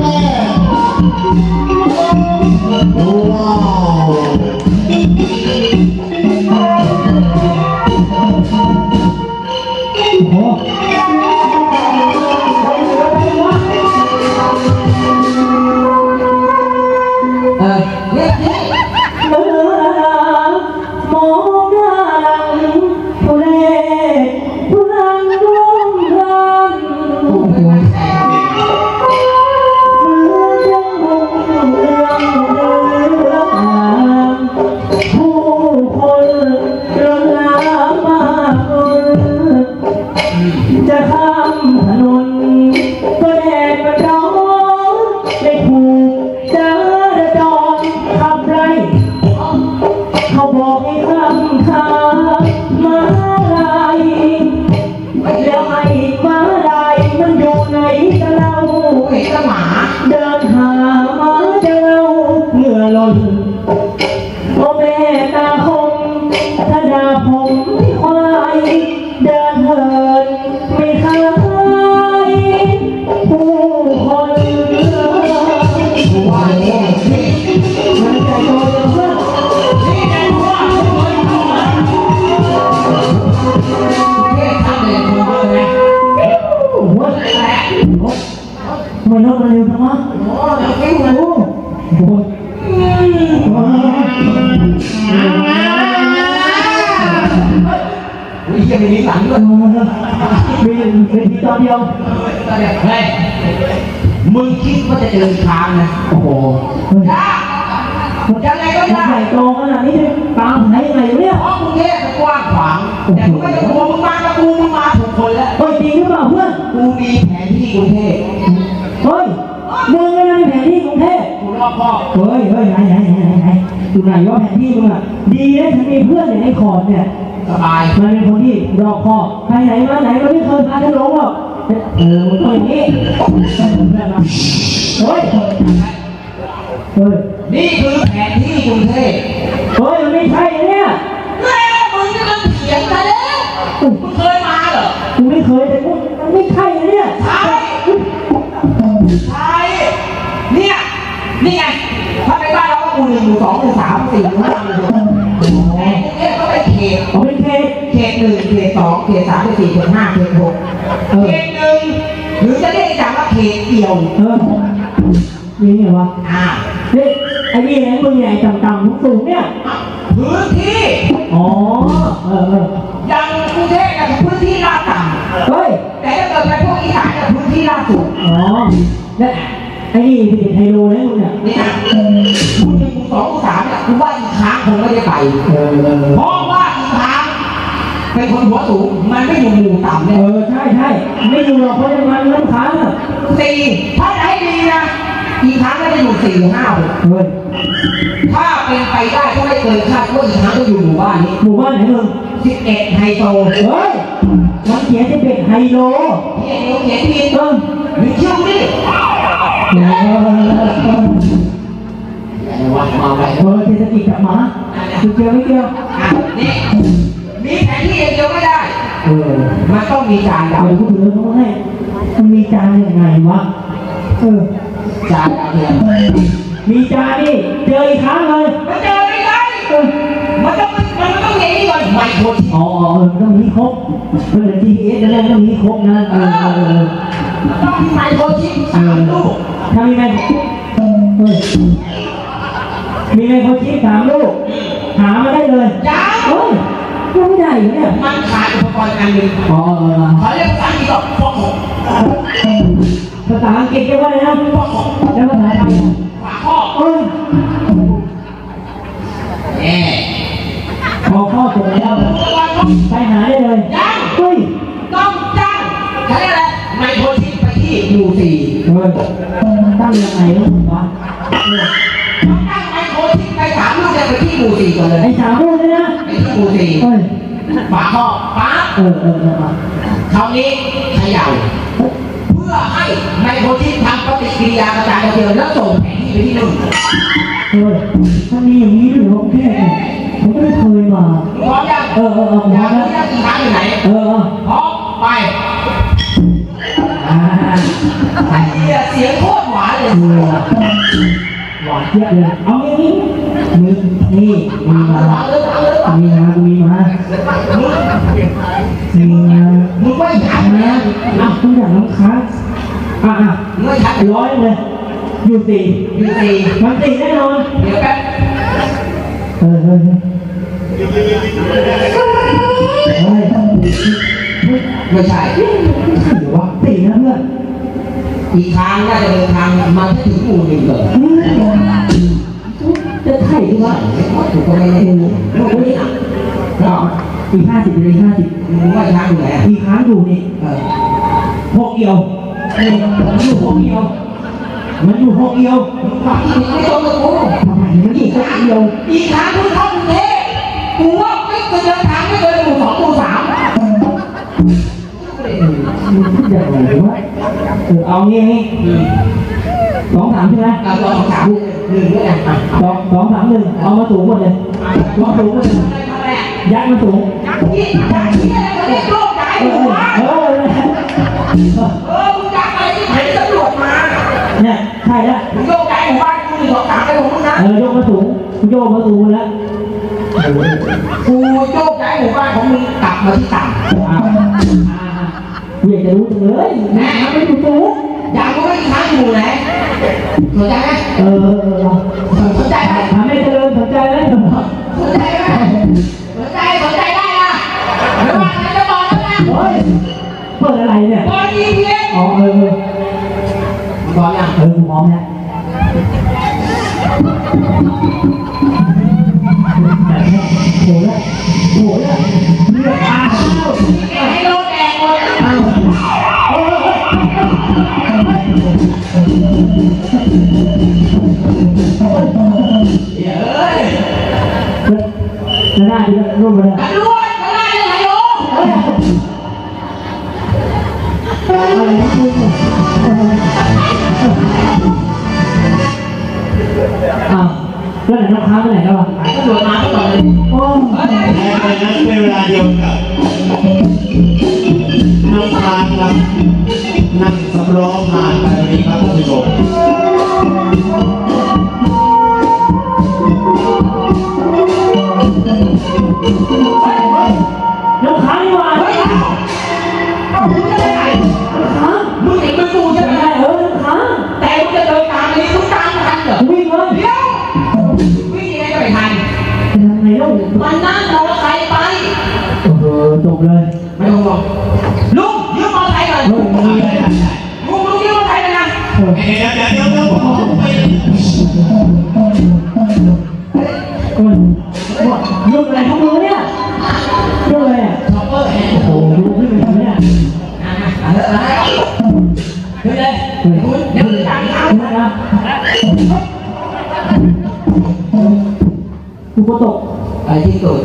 แมีหลังด้วยมีเป็นทีตอนเดียวตอนเนี้ยเฮ้ยมึงคิดว่าจะเจอทางนะโอ้โหยากยังไงก็มันยากใหญ่โตขนาดนี้ตามไหนยังไงวะเนี่ยเพราะกรุงเทพกว้างขวางแต่กูไม่ต้องกลัวมึงมากับกูมึงมาถูกคนแล้วเฮ้ยจริงหรือเปล่าเพื่อนกูมีแผนที่กรุงเทพเฮ้ยมึงไม่ได้แผนที่กรุงเทพกูรอบคอเฮ้ยเฮ้ยไหนไหนไหนไหนไหนอยู่ไหนวะแผนที่มึงอะดีนะฉันมีเพื่อนอย่างไอ้ขอดเนี่ย สบายมันเป็นคนที่รอบคอบไปไหนมาไหนมันไม่เคยพาฉันหลงหรอกเออมันต้องอย่างนี้เฮ้ยเฮ้ยนี่คือแผนที่กรุงเทพเฮ้ยมันไม่ใช่นะเนี่ยแล้วมึงจะมันเถียงกันแล้วมึงเคยมาเหรอกูไม่เคยแต่กูมันไม่ใช่นะเนี่ยใช่ใช่เนี่ยนี่ไงถ้าไปบ้านเราก็หมู่หนึ่งหมู่สองหมู่สามหมู่สี่หมู่ห้าหมู่หกแต่กรุงเทพก็เป็นเขตเอาเป็นเคสเขตหนึ่ง เขตสองเขตสามเขตสี่เขตห้าเขตหกเขตหนึ่งหรือจะเรียกอย่างว่าเขตเดี่ยวเออนี่ไงวะอ่าเฮ้ยไอ้นี่ไงมึงใหญ่ต่ำๆสูงๆเนี่ยพื้นที่อ๋อเออเอออย่างกรุงเทพเนี่ยพื้นที่ลาดต่เฮ้ยำแต่ถ้าเกิดไปพวกอีสานเนี่ยพื้นที่ลาดสูงอ๋อแล้วไอ้นี่เป็นไฮโลนะมึงเนี่ยนี่นะคุณหนึ่งคุณสองคุณสามเนี่ยคุณว่าอีกครั้งคงไม่ได้ไปเออเออเพราะว่าอีกครั้ง เป็นคนหัวสูงมันไม่อยู่หมู่ต่ำเอเนี่ยอใช่ใช่ไม่อยู่หรอกเพราะมันน้ำค้างอะสี่ถ้าไหนดีนะอีกครั้งก็จะอยู่สี่หรือห้าหกเฮ้ยถ้าเป็นไปได้ก็ไม่เกินคาดว่าอีกครั้งก็อยู่หมู่บ้านนี้หมู่บ้านไหนมึงสิบเอ็ดไฮโซเฮ้ยมันเขียนจะเป็นไฮโลพี่เอ็นเขียนผิดเออหรือคิวดิเอออะไรวะมาไปเออเศรษฐกิจกับหมาคือเกี่ยวไม่เกี่ยวอะนี่ มีแผนที่อย่างเดียวไม่ได้ เออมันต้องมีจานเดี๋ดายววพูดถึงเรื่องเขาให้มันมีจานยังไงวะ เออ จานดาวเทียมมีจานนี่เจออีกครั้งเลย มันเจอไม่ได้เออมันต้องมันต้องอย่างนี้ก่อนไมโครชิปอ๋อเออมันต้องมีครบเออ GPS จะเล่นต้องมีครบนะ เออเออเออมันต้องมีไมโครชิปสามลูกถ้ามีไมโครเฮ้ยมีไมโครชิปสามลูก หามาได้เลยยังเฮ้ย ยังไม่ได้อยู่เนี่ยมันขาดอุปกรณ์อันหนึ่งอ๋อเออเขาเรียกภาษาอังกฤษว่าฟอกหกภาษาอังกฤษเรียกว่าอะไรนะฟอกหกแล้วภาษาไทยอะฝาข้อเอ้ยแหมพอข้อจบแล้วอุปกรณ์ฟอกไปหาได้เลยยังเฮ้ยต้องจ้างเขาเรียกอะไรไมโครชิปไปที่หมู่สี่เฮ้ยตั้งยังไงวะ ไปที่หมู่สี่ก่อนเลยไอ้สามลูกเลยนะไปที่หมู่สี่เฮ้ยฝาข้อป๊าบเออเออเออคราวนี้เขย่าเพื่อให้ไมโครชิปทำปฏิกิริยากระจายกระเทือนแล้วส่งแผนที่ไปที่หนึ่งเฮ้ยมันมีอย่างนี้ด้วยเหรอแค่เนี่ยผมก็ไม่เคยมาพร้อมยังเออเออเอออยากมารู้แล้วยังอีกครั้งอยู่ไหนเออเออพร้อมไปอ่าไอ้เหี้ยเสียงโคตรหวานเลยมือ หวานเจี๊ยบเลยเอาอย่างนี้มีนี่มีมาเอาเลยเอาเลยมีมามีมามีมามึงไม่ทันนะอะทุกอย่างน้ำค้างอะอะมึงไม่ทันร้อยเลยอยู่สี่อยู่สี่มันสี่แน่นอนเดี๋ยวแป๊บเออเออไม่ใช่เดี๋ยววะสี่นะเพื่อน อีกทางน่าจะเดินทางมาถึงหมู่หนึ่งเลยจะไถ่ดีวะถูกก็ไม่ได้โอ้โหลูกนี่อะก็อีกห้าสิบเลยห้าสิบมึงว่าทางอยู่ไหนอะมีค้างอยู่นี่เออหกเอียวนี่มันอยู่หกเอียวมันอยู่หกเอียวมึงฝังอีกไม่ตรงกับกูทำไมมันอยู่หกเอียวอีกทางคุณเข้ากรุงเทพกูว่าไม่เคยเดินทางไม่เคยหมู่สองหมู่สามมัน เออเอางี้งี้สองสามใช่ไหมเราลองถามหนึ่งด้วยกันอะสองสองสามหนึ่งเอามาสูงหมดเลยเอาสูงหมดเลยทำไมอะยัดมาสูงยักษ์ที่ยักษ์ที่อะไรก็เรียกโลกใหญ่เอหัอวเออเออเออมึงยักษ์อะไรที่ไหนตำรวจมาเนี่ยใช่แล้วมึงโยกย้ายหมู่บ้านกูหนึ่งสองสามไปของมึงนะเออโยกมาสูงโยกมาสูงแล้วกูโยกย้ายหมู่บ้านของมึงกลับมาที่ต่อ่ากู อยากจะรู้จังเลยนะมันไม่ถูกสูงำอยากรู้ว่าอีกครั้งอยู่ไหนสนใจไหมเออเออเออสนใจไหมทำให้เจริญสนใจไหมสนใจไหมสนใจสนใจได้นะไม่ว่าใครจะบอกแล้วนะเฮ้ยเปิดอะไรเนี่ยบอลดีเพียงอ๋อเออเออบอลยังเออกูพร้อมแล้ว แล้วไหนน้องค้างไปไหนแล้วอะตำรวจมาก็บอกเลยโอ้เฮ้ยและในนั้นเป็นเวลาเดียวกับน้ำค้างครับนั่งสำรองผ่านไปตรงนี้ครับท่านผู้ชม ยุ่งอะไรของมึงเนี่ยยุ่งอะไรอะช็อปเปอร์แฮนด์โอ้โหดูขึ้นไปทำเนี่ยอะอะเออเออขึ้นเลยคุณเดี๋ยวตามตามนะนะกูก็ตกอะไรที่สุด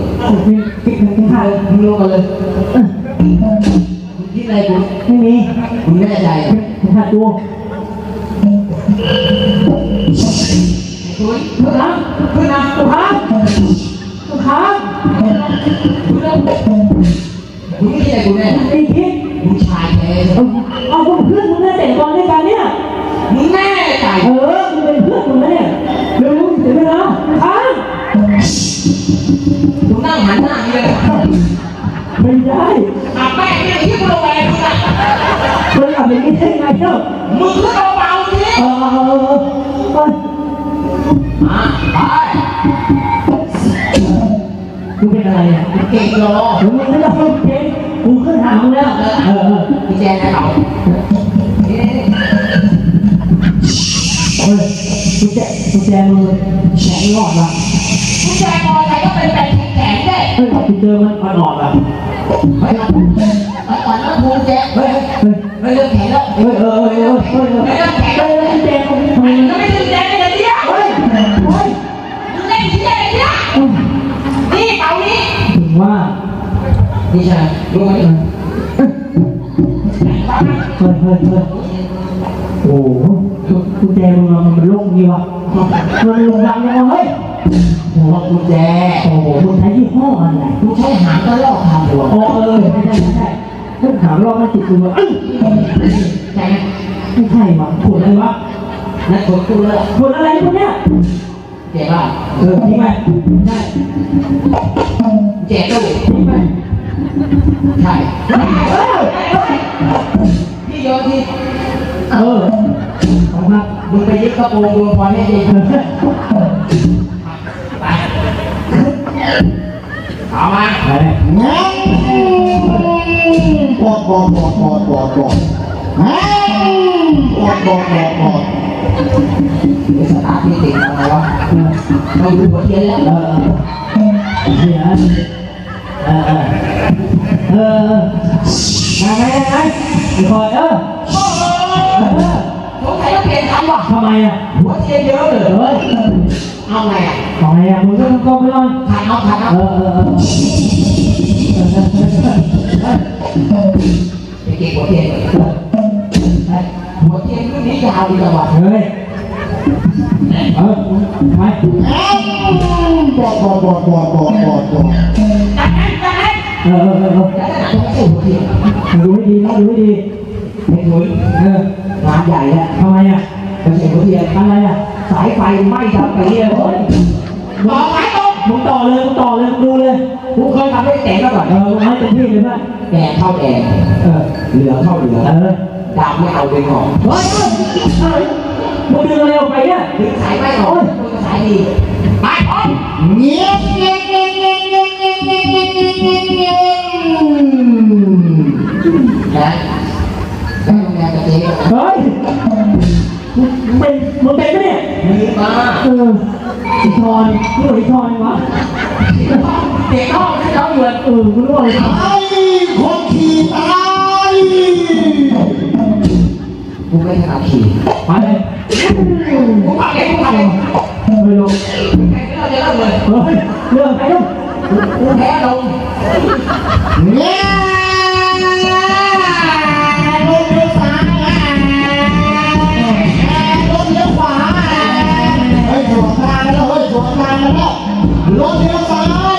ปิดปิดปิดขาดมึงลงมาเลยมึงคิดอะไรกูไม่มีมึงแน่ใจปิดขาดตัวคุณลูกค้าขึ้นนะลูกค้าลูก ค้าคุณเริ่มมึงไม่คิดอะไรกูแน่ไอ้คิดมึงชายแท้เอาเอาคนเพื่อนมึงเนี่ยเตะบอลด้วยกันเนี่ย มึงแน่ใจเออมึงเป็นเพื่อนมึงนะเนี่ยเร็วๆเสียเวลาค้างมึงนั่งหันหน้าอย่างนี้เลยไม่ได้อาแป้งเนี่ยที่กูระแวงมึงอะมันกลับไปไม่ได้ไงเจ้ามึงก็เบาๆดิเออเออเออมาไป มึงเป็นอะไรอะเก่งโลมึงไม่ได้เก่งกูขึ้นหามึงแล้วเออเออพี่แจนนะเราเอ๊ะเฮ้ยกูแจกูแจมือแขนงอดว่ะพี่แจนมอไซค์ก็เป็นแฟนแขนๆได้เฮ้ยกูเจอมันมันอ่อนว่ะเฮ้ยไปก่อนนะภูมิแจเฮ้ยเฮ้ยเฮ้ยเรื่องแขนแล้วเฮ้ยเออเออเออเฮ้ยเออเรื่องแขนเฮ้แล้วยเฮ้ยแจกูทำไมก็ไม่ ว่านี่ใช่รู้ไหมเฮ้ยเฮ้ยเฮ้ยโอ้โหกูแจมึงมันโล่งดีวะมันลงดังยังวะเฮ้ยหัวกุญแจโอ้โหมึงใช้ยี่ห้ออะไรกูใช้หางก็ลอกทางหัวโอ๋อเออไม่ใช่ไม่ใช่ถ้าถามรอบมาติดตัวเอ้ยใช่ไม่ใช่ว่ะขวดอะไรวะนั่นคนกูเลยขวดอะไรพวกเนี้ยเจ๊บ้าเออทิ้งไปได้ เจ๊ตู้ทิ้งไปใช่เออพี่โยนที่เออขอบคุณครับมึงไปยึดกระโปรงดูพอให้ดีไปเอามาไปเลยงั้นปอดปอดปอดปอดปอดปอดงั้นปอดปอดปอดปอดสตาร์ทพี่ติดอะไรวะเราดูหัวเทียนแล้วเออ เออเออเออมาไงไงคอยเออเออสงสัยต้องเปลี่ยนคำว่ะทำไมอะหัวเทียนเยอะเลยเฮ้ยเอาไงอะทำไมอะมึงก็ต้องก้มไปก่อนขาดเอาขาดเอาเออเออเออไปเก็บหัวเทียนหัวเทียนรุ่นนี้ยาวดีจังวะเฮ้ยเออไปอดปอดปอดปอดปอดปอดปอด เออเออเออแล้วขนาดต้องไม่ใช่หัวเทียนดูให้ดีนะดูให้ดีไม่ถุยเอองานใหญ่แล้วทำไมอะไม่ใช่หัวเทียนอะไรอะ สายไฟไหม้ทั้งปีเลยเฮ้ยต่อสายตรงมึงต่อเลยมึงต่อเลยมึงดูเลยกูเคยทำให้แต่มาก่อนเออมึงให้เต็มที่เลยป่ะแดงเข้าแดงเออเหลือเข้าเหลือเออดำไม่เอาดึงออกเฮ้ยเฮ้ยมึงดึงอะไรออกไปเนี่ยดึงสายไม่ออกมึงสายดีไปพร้อมเงี้ยเงี้ยเงียเงี้ยเงี้ยเนะได้โรงงานกับเจ๊เฮ้ยมึงเป็นมไงเป็นปะเนี่ยมีมาเออไอ้ทอนนี่ไอ้ทอนวะเด็กห้องที่เขาเหมือนเออคุณรู้ว่าไอ้ทอนไอ้คนขี่ตายกูไม่ถนัดขี่ไปเลยกูขับเองกูขับเองไม่รู้เราจะเลิกเลยเลิกไปเลิก กูแพ้ลงเนี่ยลงเลี้ยวซ้ายลงเลี้ยวขวาเฮ้ยสวนทางแล้วเฮ้ยสวนทางแล้วลงเลี้ยวซ้าย